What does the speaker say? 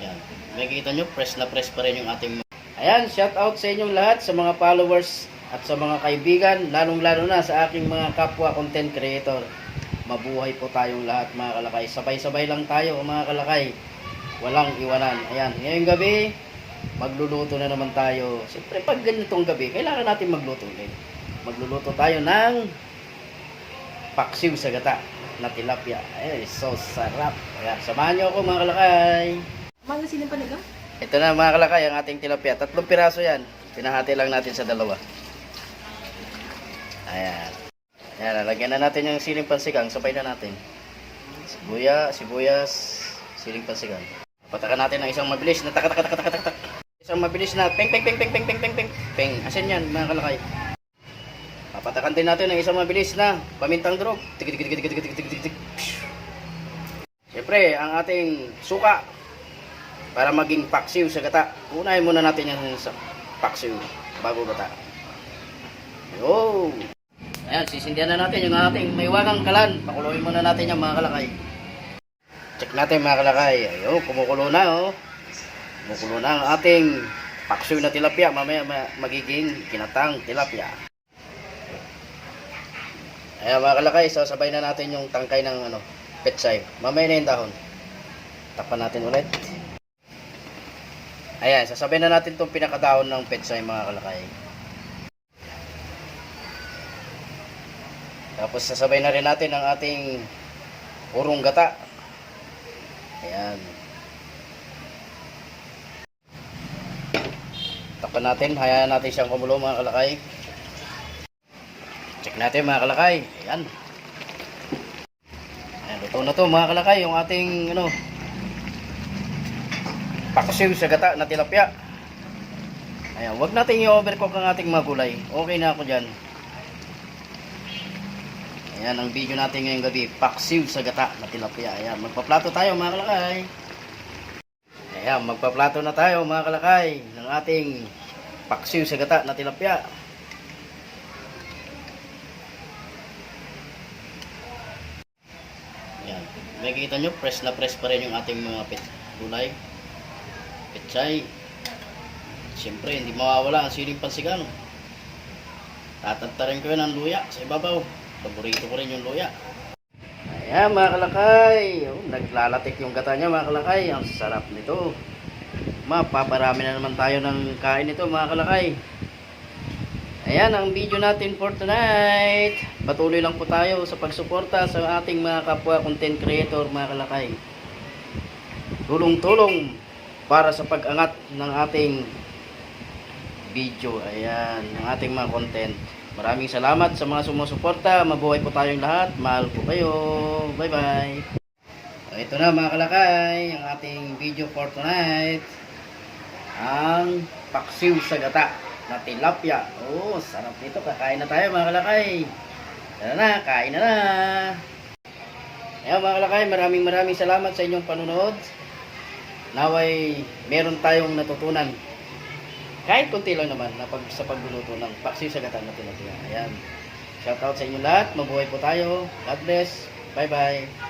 Ayan. Makikita nyo, press na press pa rin yung ating... Ayan, shout out sa inyong lahat, sa mga followers at sa mga kaibigan, lalong-lalo na sa aking mga kapwa content creator. Mabuhay po tayong lahat mga kalakay. Sabay-sabay lang tayo mga kalakay. Walang iwanan. Ayan, ngayong gabi, magluluto na naman tayo. Siyempre, pag ganitong gabi, kailangan natin magluto ulit. Magluluto tayo ng paksiw sa gata na tilapia. Ay, so sarap. Ayan, samahan nyo ako mga kalakay. Mga silang panigang? Ito na mga kalakay, ang ating tilapia. Tatlong piraso yan. Pinahati lang natin sa dalawa. Ayan. Ayan, lalagyan na natin yung siling pansigang. Sabay na natin. Sibuya, sibuyas, siling pansigang. Patakan natin ng isang mabilis na tak tak tak tak tak. Isang mabilis na peng peng peng peng peng peng peng peng. Peng. Asan yan mga kalakay? Papatakan din natin ng isang mabilis na pamintang. Tik tik tik tik tik tik tik tik tik. Siyempre, ang ating suka para maging paksiw sa gata. Unahin muna natin yan sa paksiw bago gata. Yo! Ayan, sisindihan na natin yung ating may wagang kalan. Pakuloyin muna natin yung mga kalakay. Check natin mga kalakay. Ayun, kumukulo na oh. Kumukulo na ang ating paksiw na tilapia. Mamaya ma- magiging kinatang tilapia. Ayan mga kalakay, sasabay na natin yung tangkay ng ano, petsay. Mamaya na yung dahon. Tapan natin ulit. Ayan, sasabay na natin itong pinakadahon ng petsay mga kalakay. Tapos sasabay na rin natin ang ating urong gata. Ayan. Tapan natin, hayaan natin siyang kumulo mga kalakay. Check natin mga kalakay. Ayan. Ayan, luto na to mga kalakay. Yung ating ano, paksiw sa gata na tilapia. Ayan, wag natin i-overcook ang ating mga gulay. Okay na ako dyan. Ayan ang video natin ngayong gabi. Paksiw sa gata na tilapia. Ayan, magpaplato tayo mga kalakay. Ayan, magpaplato na tayo mga kalakay ng ating paksiw sa gata na tilapia. Ayan, makikita nyo, press na press pa rin yung ating mga pit gulay. Pechay. Siyempre, hindi mawawala ang siling pansigang. Tatantarin ko yun ang luya sa ibabaw. Paborito ko rin yung luya. Ayan mga kalakay. Oh, naglalatik yung gata niya mga kalakay. Ang sarap nito. Mapaparami na naman tayo ng kain nito mga kalakay. Ayan ang video natin for tonight. Patuloy lang po tayo sa pagsuporta sa ating mga kapwa content creator mga kalakay. Tulong-tulong para sa pag-angat ng ating video. Ayan, ng ating mga content. Maraming salamat sa mga sumusuporta. Mabuhay po tayong lahat. Mahal po kayo. Bye-bye. Ito na mga kalakay, ang ating video for tonight. Ang paksiw sa gata na tilapia. Oh, sarap nito. Kakain na tayo mga kalakay. Tara na, kain na na. Ayan mga kalakay, maraming maraming salamat sa inyong panunod. Naway, meron tayong natutunan. Kahit konti lang naman na pag, sa pagluluto ng paksiw sa gata na tilapia. Ayan. Shout out sa inyo lahat. Mabuhay po tayo. God bless. Bye-bye.